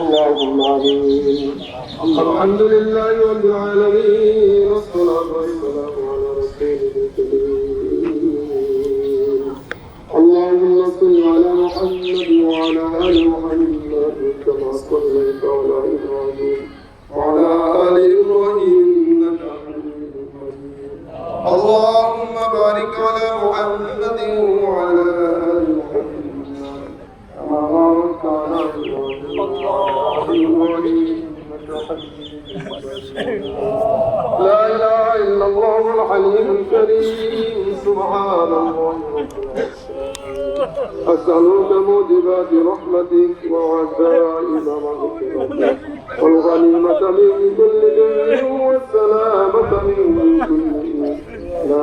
اللهم آمين. الحمد لله رب العالمين والصلاة والسلام على رسوله الكريم. اللهم صل على محمد وعلى آل محمد كما صليت على إبراهيم. الكريم سبحان الله. أسألك موجبات رحمتك وعزائم مغفرتك والغنيمة من كل بر والسلامة من كل إثم لا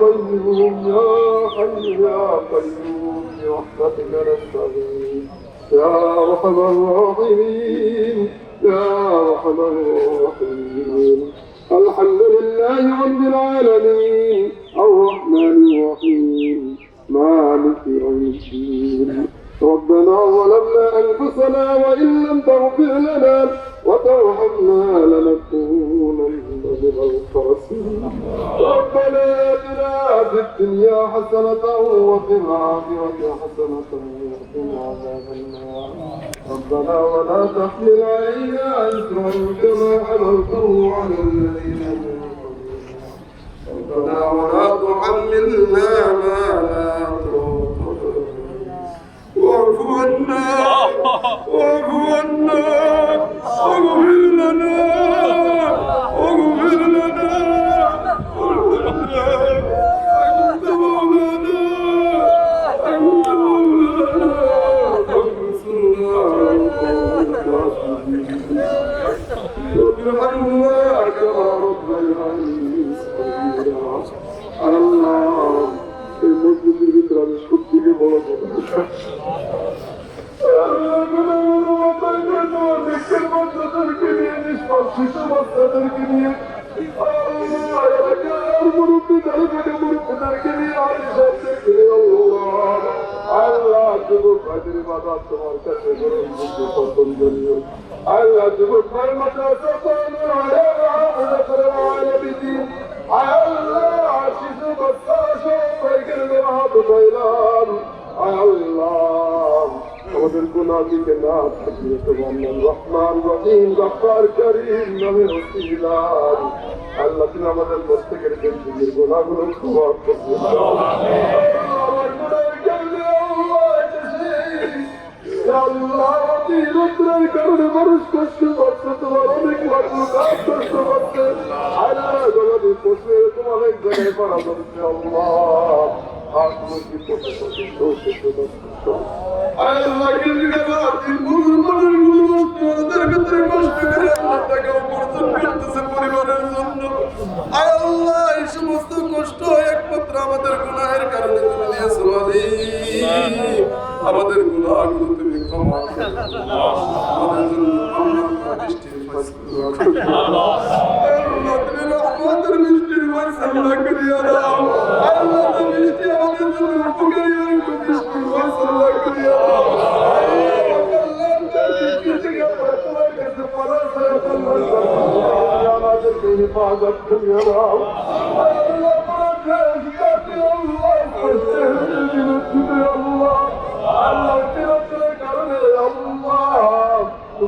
قيوم يا حي يا قيوم برحمتك نستغيث. يا ارحم الراحمين يا ارحم الراحمين. الحمد لله رب العالمين الرحمن الرحيم مالك يوم الدين. ربنا ظلمنا أنفسنا وإن لم تغفر لنا وترحمنا لنكونن من الخاسرين. ربنا في الدنيا حسنة وفي الآخرة حسنة وقنا عذاب النار. ربنا ولا تحمل علينا إثرا كما حملته على الذين من ربنا ولا تحملنا ما لا طاقة واعف عنا واعف عنا. واغفر ভাইদের বাবা তোমার কাছে পছন্দনীয় আল্লাহ যুবক ভাই মাতা আল্লাহ শিশু বাচ্চা সব ভাইকে হাত উঠাইলাম আল্লাহ আমাদের গুনাহিকে না থাকিয়ে তোমার রহমান রহিম গফার করিম নামে আল্লাহ আমাদের প্রত্যেকের জিন্দগির গুণাগুলো ক্ষমা আল্লাহ এই সমস্ত কষ্ট একমাত্র আমাদের গুনাহের কারণে তুমি দিয়েছ আমাদের তুমি ক্ষমা করে দাও। আমাদের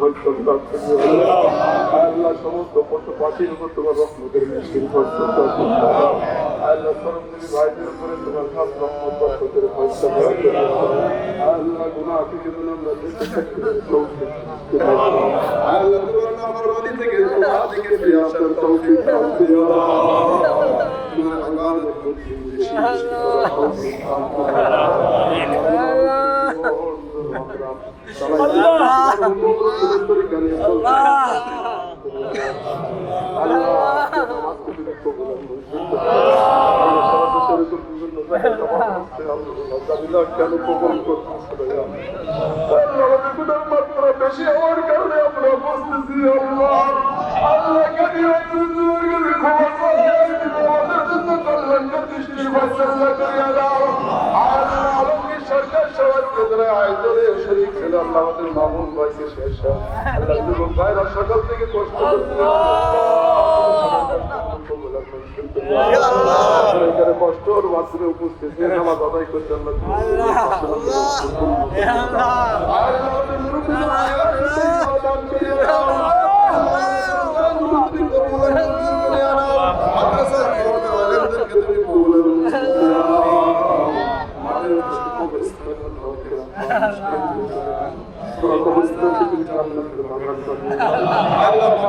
প্রার্থনা আল্লাহ সমস্ত পশু পাখির উপর তোমার ভরসা প্রার্থনা আল্লাহ সরমদেবী ভাইদের উপরে তোমার খাস রহমত বরকতের ভরসা আল্লাহ থেকে থেকে তোমার বাড়ি থেকে তোমার ফিরে আসার তৌফিক বেশি হওয়ার কারণে আমরা বুঝতেছি আল্লাহ আল্লাহ সরকার সবার কেন্দ্রে আয়োজনে শরীর ছিল আল্লাহ আমাদের মামুন ভাইকে শেষ আল্লাহ যুবক ভাইরা সকাল থেকে কষ্ট কষ্টর মাধ্যমে উপস্থিত আমার বাবাই করতে আল্লাহ আমাদের মুরব্বী দান করিয়া দাও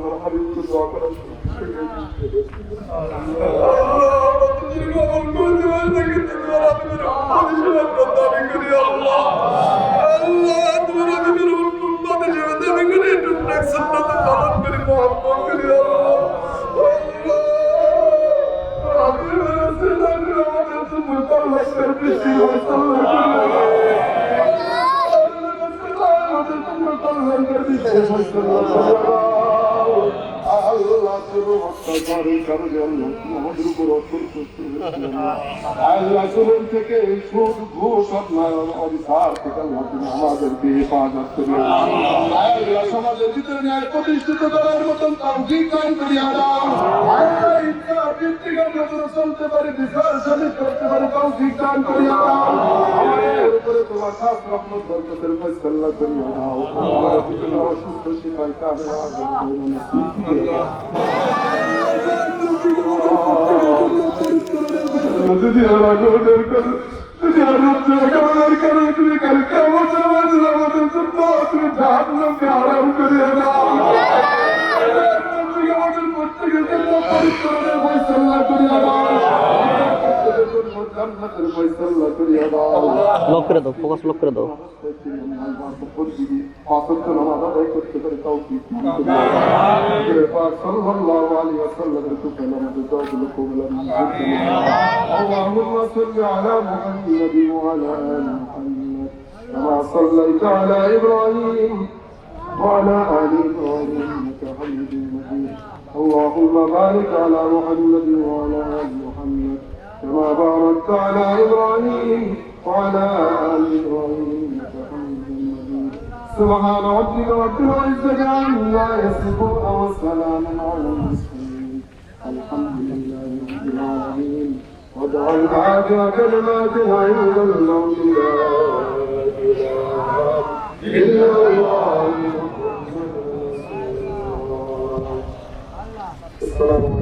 আপনার হাবিবকে দোয়া করার Thank you. জীবন থেকে সুদ ঘুষ অধিকার থেকে আল্লাহ তুমি আমাদেরকে হেফাজত করি আল্লাহ ভিতরে ন্যায় প্রতিষ্ঠিত করার মতন তৌফিক দান দাও আল্লাহ চলতে পারি বিচার সালিশ করতে পারি তৌফিক দান দাও খাস রহমত বরকতের ফয়সালা করিয়া দাও করে যদি করিয়ে প্রত্যেকের জন্য জান্নাতের ফয়সালা করিয়া দাও লক করে দাও ফোকাস লক করে দাও اللهم صل على محمد وعلى ال محمد كما صليت على ابراهيم وعلى ال ابراهيم انك حميد مجيد اللهم بارك على محمد وعلى ال محمد كما باركت على إبراهيم وعلى آل إبراهيم سبحان ربك رب العزة عما يصفون وسلام على المرسلين. الحمد لله رب العالمين. واجعل الحاجة كلماتنا عند الموت لا إله إلا الله السلام عليكم.